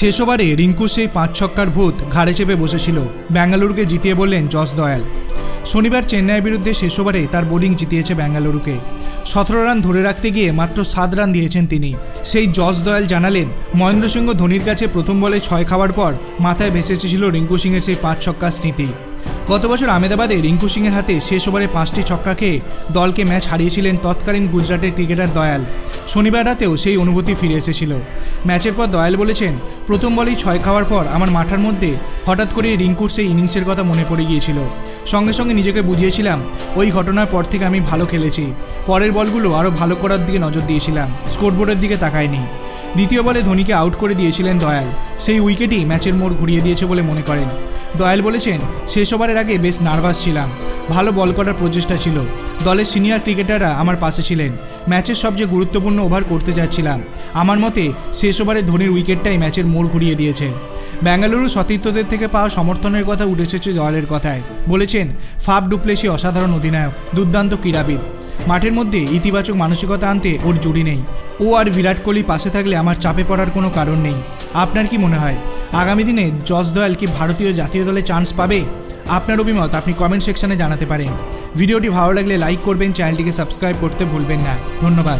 শেষ ওভারে রিঙ্কু সেই পাঁচ ছক্কার ভূত ঘাড়ে চেপে বসেছিল। ব্যাঙ্গালুরুকে জিতিয়ে বললেন জস দয়াল। শনিবার চেন্নাইয়ের বিরুদ্ধে শেষ ওভারে তার বোলিং জিতিয়েছে ব্যাঙ্গালুরুকে। সতেরো রান ধরে রাখতে গিয়ে মাত্র সাত রান দিয়েছেন তিনি। সেই জস দয়াল জানালেন, মহেন্দ্র সিংহ ধোনির কাছে প্রথম বলে ছয় খাওয়ার পর মাথায় ভেসে এসেছিল রিঙ্কু সিংয়ের সেই পাঁচ ছক্কার স্মৃতি। গত বছর আমেদাবাদে রিঙ্কু সিংয়ের হাতে শেষ ওভারে পাঁচটি ছক্কা খেয়ে দলকে ম্যাচ হারিয়েছিলেন তৎকালীন গুজরাটের ক্রিকেটার দয়াল। শনিবার রাতেও সেই অনুভূতি ফিরে এসেছিল। ম্যাচের পর দয়াল বলেছেন, প্রথম বলেই ছয় খাওয়ার পর আমার মাথার মধ্যে হঠাৎ করে রিঙ্কুর সেই ইনিংসের কথা মনে পড়ে গিয়েছিল। সঙ্গে সঙ্গে নিজেকে বুঝিয়েছিলাম, ওই ঘটনার পর থেকে আমি ভালো খেলেছি। পরের বলগুলো আরও ভালো করার দিকে নজর দিয়েছিলাম। স্কোরবোর্ডের দিকে তাকায়নি। দ্বিতীয় বলে ধোনিকে আউট করে দিয়েছিলেন দয়াল। সেই উইকেটই ম্যাচের মোড় ঘুরিয়ে দিয়েছে বলে মনে করেন। দয়াল বলেছেন, শেষ ওভারের আগে বেশ নার্ভাস ছিলাম। ভালো বল করার প্রচেষ্টা ছিল। দলের সিনিয়র ক্রিকেটাররা আমার পাশে ছিলেন। ম্যাচের সবচেয়ে গুরুত্বপূর্ণ ওভার করতে যাচ্ছিলাম। আমার মতে, শেষ ওভারে ধোনির উইকেটটাই ম্যাচের মোড় ঘুরিয়ে দিয়েছে। বেঙ্গালুরু সতীর্থদের থেকে পাওয়া সমর্থনের কথা উঠে এসেছে দয়ালের কথায়। বলেছেন, ফাফ ডুপ্লেসি অসাধারণ অধিনায়ক, দুর্দান্ত ক্রীড়াবিদ। মাঠের মধ্যে ইতিবাচক মানসিকতা আনতে ওর জুড়ি নেই। ও আর বিরাট কোহলি পাশে থাকলে আমার চাপে পড়ার কোনো কারণ নেই। আপনার কি মনে হয়? আগামী দিনে জস দয়াল কি ভারতীয় জাতীয় দলে চান্স পাবে? আপনার অভিমত আপনি কমেন্ট সেকশনে জানাতে পারেন। ভিডিওটি ভালো লাগলে লাইক করবেন চ্যানেলটিকে সাবস্ক্রাইব করতে ভুলবেন না। ধন্যবাদ।